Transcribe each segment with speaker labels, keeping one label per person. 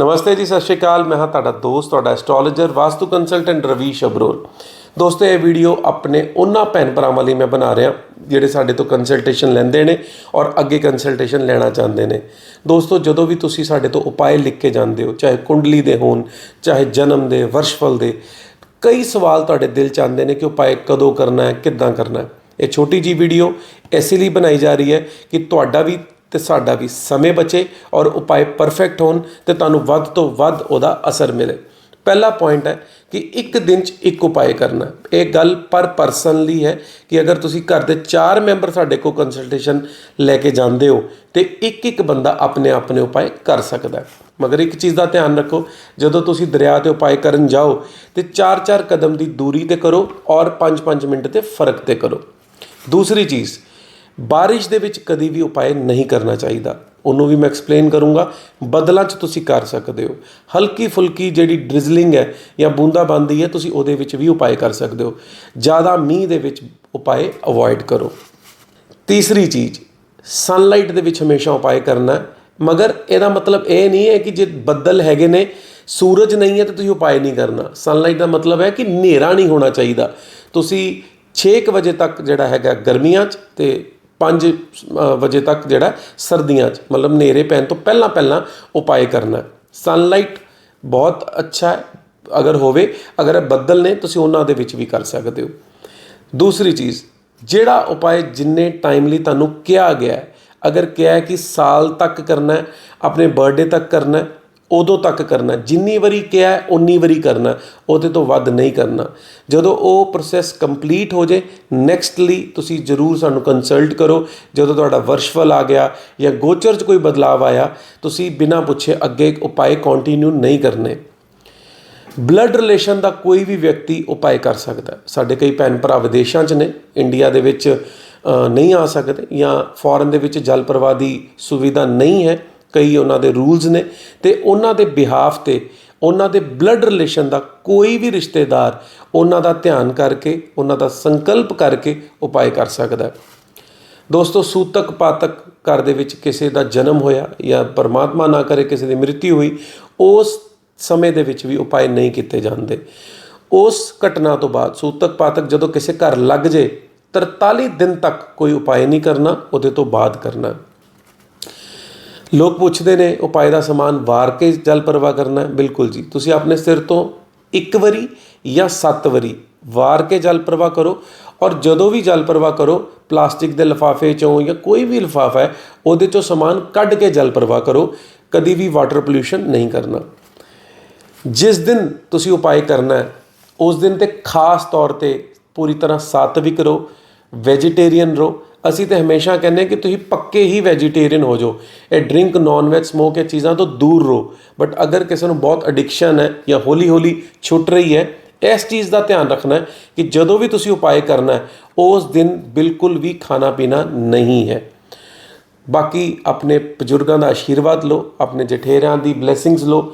Speaker 1: ਨਮਸਤੇ ਜੀ, ਸਤਿ ਸ਼੍ਰੀ ਅਕਾਲ। ਮੈਂ ਹਾਂ ਤੁਹਾਡਾ ਦੋਸਤ, ਤੁਹਾਡਾ ਐਸਟ੍ਰੋਲੋਜਰ ਵਾਸਤੂ ਕੰਸਲਟੈਂਟ ਰਵੀ ਸ਼ਬਰੋਲ ਦੋਸਤੋ, ਇਹ ਵੀਡੀਓ ਆਪਣੇ ਉਹਨਾਂ ਭੈਣ ਭਰਾਵਾਂ ਲਈ ਮੈਂ ਬਣਾ ਰਿਹਾ, ਜਿਹੜੇ ਸਾਡੇ ਤੋਂ ਕੰਸਲਟੇਸ਼ਨ ਲੈਂਦੇ ਨੇ ਔਰ ਅੱਗੇ ਕੰਸਲਟੇਸ਼ਨ ਲੈਣਾ ਚਾਹੁੰਦੇ ਨੇ। ਦੋਸਤੋ, ਜਦੋਂ ਵੀ ਤੁਸੀਂ ਸਾਡੇ ਤੋਂ ਉਪਾਅ ਲਿਖ ਕੇ ਜਾਂਦੇ ਹੋ, ਚਾਹੇ ਕੁੰਡਲੀ ਦੇ ਹੋਣ, ਚਾਹੇ ਜਨਮ ਦੇ, ਵਰਸ਼ਫਲ ਦੇ, ਕਈ ਸਵਾਲ ਤੁਹਾਡੇ ਦਿਲ ਚ ਆਉਂਦੇ ਨੇ ਕਿ ਉਪਾਅ ਕਦੋਂ ਕਰਨਾ ਹੈ, ਕਿੱਦਾਂ ਕਰਨਾ ਹੈ। ਇਹ ਛੋਟੀ ਜੀ ਵੀਡੀਓ ਇਸੇ ਲਈ ਬਣਾਈ ਜਾ ਰਹੀ ਹੈ ਕਿ ਤੁਹਾਡਾ ਵੀ ਤੇ ਸਾਡਾ ਵੀ ਸਮੇਂ ਬਚੇ ਔਰ ਉਪਾਅ ਪਰਫੈਕਟ ਹੋਣ ਤੇ ਤੁਹਾਨੂੰ ਵੱਧ ਤੋਂ ਵੱਧ ਉਹਦਾ ਅਸਰ ਮਿਲੇ। ਪਹਿਲਾ ਪੁਆਇੰਟ ਹੈ ਕਿ ਇੱਕ ਦਿਨ 'ਚ ਇੱਕ ਉਪਾਅ ਕਰਨਾ। ਇਹ ਗੱਲ ਪਰ ਪਰਸਨ ਲਈ ਹੈ ਕਿ ਅਗਰ ਤੁਸੀਂ ਘਰ ਦੇ 4 ਮੈਂਬਰ ਸਾਡੇ ਕੋਲ ਕੰਸਲਟੇਸ਼ਨ ਲੈ ਕੇ ਜਾਂਦੇ ਹੋ, ਤੇ ਇੱਕ ਇੱਕ ਬੰਦਾ ਆਪਣੇ ਆਪਣੇ ਉਪਾਅ ਕਰ ਸਕਦਾ ਮਗਰ ਇੱਕ ਚੀਜ਼ ਦਾ ਧਿਆਨ ਰੱਖੋ, ਜਦੋਂ ਤੁਸੀਂ ਦਰਿਆ ਤੇ ਉਪਾਅ ਕਰਨ ਜਾਓ, ਤੇ 4-4 ਕਦਮ ਦੀ ਦੂਰੀ ਤੇ ਕਰੋ ਔਰ 5-5 ਮਿੰਟ 'ਤੇ ਫ਼ਰਕ ਤੇ ਕਰੋ। ਦੂਸਰੀ ਚੀਜ਼ ਬਾਰਿਸ਼ ਦੇ ਵਿੱਚ ਕਦੀ ਵੀ ਉਪਾਅ ਨਹੀਂ ਕਰਨਾ ਚਾਹੀਦਾ। ਉਹਨੂੰ ਵੀ ਮੈਂ ਐਕਸਪਲੇਨ ਕਰੂੰਗਾ। ਬਦਲਾਂ 'ਚ ਤੁਸੀਂ ਕਰ ਸਕਦੇ ਹੋ। ਹਲਕੀ ਫੁਲਕੀ ਜਿਹੜੀ ਡ੍ਰਿਜ਼ਲਿੰਗ ਹੈ ਜਾਂ ਬੂੰਦਾਬਾਂਦੀ ਹੈ, ਤੁਸੀਂ ਉਹਦੇ ਵਿੱਚ ਵੀ ਉਪਾਅ ਕਰ ਸਕਦੇ ਹੋ। ਜ਼ਿਆਦਾ ਮੀਂਹ ਦੇ ਵਿੱਚ ਉਪਾਅ ਅਵੋਇਡ ਕਰੋ। ਤੀਸਰੀ ਚੀਜ਼ ਸਨਲਾਈਟ ਦੇ ਵਿੱਚ ਹਮੇਸ਼ਾ ਉਪਾਅ ਕਰਨਾ। ਮਗਰ ਇਹਦਾ ਮਤਲਬ ਇਹ ਨਹੀਂ ਹੈ ਕਿ ਜੇ ਬੱਦਲ ਹੈਗੇ ਨੇ, ਸੂਰਜ ਨਹੀਂ ਹੈ ਤਾਂ ਤੁਸੀਂ ਉਪਾਅ ਨਹੀਂ ਕਰਨਾ। ਸਨਲਾਈਟ ਦਾ ਮਤਲਬ ਹੈ ਕਿ ਹਨੇਰਾ ਨਹੀਂ ਹੋਣਾ ਚਾਹੀਦਾ। ਤੁਸੀਂ 6 ਵਜੇ ਤੱਕ ਜਿਹੜਾ ਹੈਗਾ ਗਰਮੀਆਂ 'ਚ ਤੇ 5 ਵਜੇ ਤੱਕ ਜਿਹੜਾ ਸਰਦੀਆਂ 'ਚ, ਮਤਲਬ ਹਨੇਰੇ ਪੈਣ ਤੋਂ ਪਹਿਲਾਂ ਪਹਿਲਾਂ ਉਪਾਅ ਕਰਨਾ ਸਨਲਾਈਟ ਬਹੁਤ ਅੱਛਾ ਅਗਰ ਹੋਵੇ, ਅਗਰ ਬੱਦਲ ਨੇ, ਤੁਸੀਂ ਉਹਨਾਂ ਦੇ ਵਿੱਚ ਵੀ ਕਰ ਸਕਦੇ ਹੋ। ਦੂਸਰੀ ਚੀਜ਼, ਜਿਹੜਾ ਉਪਾਅ ਜਿੰਨੇ ਟਾਈਮਲੀ ਤੁਹਾਨੂੰ ਕਿਹਾ ਗਿਆ ਅਗਰ ਕਿਹਾ ਕਿ ਸਾਲ ਤੱਕ ਕਰਨਾ ਆਪਣੇ ਬਰਥਡੇ ਤੱਕ ਕਰਨਾ ਉਦੋਂ ਤੱਕ ਕਰਨਾ, ਜਿੰਨੀ ਵਾਰੀ ਕਿਹਾ ਉਨੀ ਵਾਰੀ ਕਰਨਾ, ਉਹਦੇ ਤੋਂ ਵੱਧ ਨਹੀਂ ਕਰਨਾ। ਜਦੋਂ ਉਹ ਪ੍ਰੋਸੈਸ ਕੰਪਲੀਟ ਹੋ ਜੇ ਨੈਕਸਟਲੀ ਤੁਸੀਂ ਜਰੂਰ ਸਾਨੂੰ ਕੰਸਲਟ ਕਰੋ। ਜਦੋਂ ਤੁਹਾਡਾ ਵਰਸ਼ਫਲ ਆ ਗਿਆ ਜਾਂ ਗੋਚਰ 'ਚ ਕੋਈ ਬਦਲਾਅ ਆਇਆ, ਤੁਸੀਂ ਬਿਨਾਂ ਪੁੱਛੇ ਅੱਗੇ ਉਪਾਏ ਕੰਟੀਨਿਊ ਨਹੀਂ ਕਰਨੇ। ਬਲੱਡ ਰਿਲੇਸ਼ਨ ਦਾ ਕੋਈ ਵੀ ਵਿਅਕਤੀ ਉਪਾਅ ਕਰ ਸਕਦਾ ਸਾਡੇ ਕਈ ਭੈਣ ਭਰਾ ਵਿਦੇਸ਼ਾਂ 'ਚ ਨੇ ਇੰਡੀਆ ਦੇ ਵਿੱਚ ਨਹੀਂ ਆ ਸਕਦੇ ਜਾਂ ਫੋਰਨ ਦੇ ਵਿੱਚ ਜਲ ਪ੍ਰਵਾਹ ਦੀ ਸੁਵਿਧਾ ਨਹੀਂ ਹੈ। ਕਈ ਉਹਨਾਂ ਦੇ ਰੂਲਸ ਨੇ ਤੇ ਉਹਨਾਂ ਦੇ ਬਿਹਾਫ ਤੇ ਉਹਨਾਂ ਦੇ ਬਲੱਡ ਰਿਲੇਸ਼ਨ ਦਾ ਕੋਈ ਵੀ ਰਿਸ਼ਤੇਦਾਰ ਉਹਨਾਂ ਦਾ ਧਿਆਨ ਕਰਕੇ, ਉਹਨਾਂ ਦਾ ਸੰਕਲਪ ਕਰਕੇ ਉਪਾਅ ਕਰ ਸਕਦਾ ਹੈ। ਦੋਸਤੋ, ਸੂਤਕ ਪਾਤਕ ਘਰ ਦੇ ਵਿੱਚ ਕਿਸੇ ਦਾ ਜਨਮ ਹੋਇਆ ਜਾਂ ਪਰਮਾਤਮਾ ਨਾ ਕਰੇ ਕਿਸੇ ਦੀ ਮ੍ਰਿਤਿੂ ਹੋਈ, ਉਸ ਸਮੇਂ ਦੇ ਵਿੱਚ ਵੀ ਉਪਾਅ ਨਹੀਂ ਕੀਤੇ ਜਾਂਦੇ। ਉਸ ਘਟਨਾ ਤੋਂ ਬਾਅਦ ਸੂਤਕ ਪਾਤਕ ਜਦੋਂ ਕਿਸੇ ਘਰ ਲੱਗ ਜੇ 43 ਦਿਨ ਤੱਕ ਕੋਈ ਉਪਾਅ ਨਹੀਂ ਕਰਨਾ, ਉਹਦੇ ਤੋਂ ਬਾਅਦ ਕਰਨਾ। ਲੋਕ ਪੁੱਛਦੇ ਨੇ ਉਪਾਅ ਦਾ ਸਮਾਨ ਵਾਰ ਕੇ ਜਲ ਪ੍ਰਵਾਹ ਕਰਨਾ ਬਿਲਕੁਲ ਜੀ। ਤੁਸੀਂ ਆਪਣੇ ਸਿਰ ਤੋਂ ਇੱਕ ਵਾਰੀ ਜਾਂ ਸੱਤ ਵਾਰੀ ਵਾਰ ਕੇ ਜਲ ਪ੍ਰਵਾਹ ਕਰੋ ਔਰ ਜਦੋਂ ਵੀ ਜਲ ਪ੍ਰਵਾਹ ਕਰੋ, ਪਲਾਸਟਿਕ ਦੇ ਲਿਫਾਫੇ ਚੋਂ ਜਾਂ ਕੋਈ ਵੀ ਲਿਫਾਫਾ ਹੈ, ਉਹਦੇ ਚੋਂ ਸਮਾਨ ਕੱਢ ਕੇ ਜਲ ਪ੍ਰਵਾਹ ਕਰੋ। ਕਦੀ ਵੀ ਵਾਟਰ ਪੋਲੂਸ਼ਨ ਨਹੀਂ ਕਰਨਾ। ਜਿਸ ਦਿਨ ਤੁਸੀਂ ਉਪਾਅ ਕਰਨਾ ਹੈ, ਉਸ ਦਿਨ ਤੇ ਖਾਸ ਤੌਰ ਤੇ ਪੂਰੀ ਤਰ੍ਹਾਂ ਸਾਤਵਿਕ ਰਹੋ, ਵੈਜੀਟੇਰੀਅਨ ਰਹੋ ਅਸੀਂ ਤੇ ਹਮੇਸ਼ਾ ਕਹਿੰਦੇ ਕਿ ਤੁਸੀਂ ਪੱਕੇ ਹੀ ਵੈਜੀਟੇਰੀਅਨ ਹੋ ਜਾਓ। ਇਹ ਡਰਿੰਕ ਨਾਨ ਵੈਜ ਸਮੋਕ ਇਹ ਚੀਜ਼ਾਂ ਤੋਂ ਦੂਰ ਰਹੋ। ਬਟ ਅਗਰ ਕਿਸੇ ਨੂੰ ਬਹੁਤ ਐਡਿਕਸ਼ਨ ਹੈ ਜਾਂ ਹੌਲੀ ਹੌਲੀ ਛੁੱਟ ਰਹੀ ਹੈ, ਇਸ ਚੀਜ਼ ਦਾ ਧਿਆਨ ਰੱਖਣਾ ਹੈ ਕਿ ਜਦੋਂ ਵੀ ਤੁਸੀਂ ਉਪਾਅ ਕਰਨਾ ਹੈ, ਉਸ ਦਿਨ ਬਿਲਕੁਲ ਵੀ ਖਾਣਾ ਪੀਣਾ ਨਹੀਂ ਹੈ। ਬਾਕੀ ਆਪਣੇ ਬਜ਼ੁਰਗਾਂ ਦਾ ਆਸ਼ੀਰਵਾਦ ਲਓ, ਆਪਣੇ ਜਠੇਰਿਆਂ ਦੀ ਬਲੇਸਿੰਗਸ ਲਓ,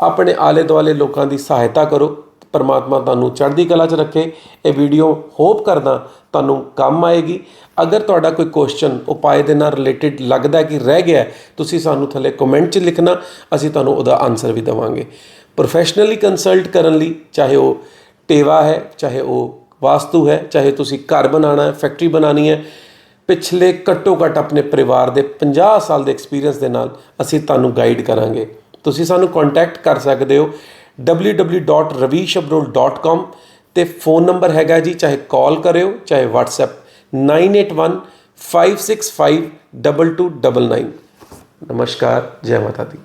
Speaker 1: ਆਪਣੇ ਆਲੇ ਦੁਆਲੇ ਲੋਕਾਂ ਦੀ ਸਹਾਇਤਾ ਕਰੋ। ਪਰਮਾਤਮਾ ਤੁਹਾਨੂੰ ਚੜ੍ਹਦੀ ਕਲਾ 'ਚ ਰੱਖੇ। ਇਹ ਵੀਡੀਓ ਹੋਪ ਕਰਦਾ ਤੁਹਾਨੂੰ ਕੰਮ ਆਏਗੀ। ਅਗਰ ਤੁਹਾਡਾ ਕੋਈ ਕੁਐਸਚਨ ਉਪਾਅ ਦੇ ਨਾਲ ਰਿਲੇਟਡ ਲੱਗਦਾ ਕਿ ਰਹਿ ਗਿਆ, ਤੁਸੀਂ ਸਾਨੂੰ ਥੱਲੇ ਕਮੈਂਟ 'ਚ ਲਿਖਣਾ, ਅਸੀਂ ਤੁਹਾਨੂੰ ਉਹਦਾ ਆਨਸਰ ਵੀ ਦੇਵਾਂਗੇ। ਪ੍ਰੋਫੈਸ਼ਨਲੀ ਕੰਸਲਟ ਕਰਨ ਲਈ ਚਾਹੇ ਉਹ ਟੇਵਾ ਹੈ, ਚਾਹੇ ਉਹ ਵਾਸਤੂ ਹੈ, ਚਾਹੇ ਤੁਸੀਂ ਘਰ ਬਣਾਉਣਾ ਹੈ ਫੈਕਟਰੀ ਬਣਾਉਣੀ ਹੈ, ਪਿਛਲੇ ਘੱਟੋ ਘੱਟ ਆਪਣੇ ਪਰਿਵਾਰ ਦੇ 50 ਸਾਲ ਦੇ ਐਕਸਪੀਰੀਅੰਸ ਦੇ ਨਾਲ ਅਸੀਂ ਤੁਹਾਨੂੰ ਗਾਈਡ ਕਰਾਂਗੇ। ਤੁਸੀਂ ਸਾਨੂੰ ਕੰਟੈਕਟ ਕਰ ਸਕਦੇ ਹੋ। www.ravishabrol.com ਤੇ ਫੋਨ ਨੰਬਰ ਹੈਗਾ ਜੀ, ਚਾਹੇ ਕਾਲ ਕਰਿਓ, ਚਾਹੇ WhatsApp 9815652299 ਨਮਸਕਾਰ, ਜੈ ਮਾਤਾ ਦੀ।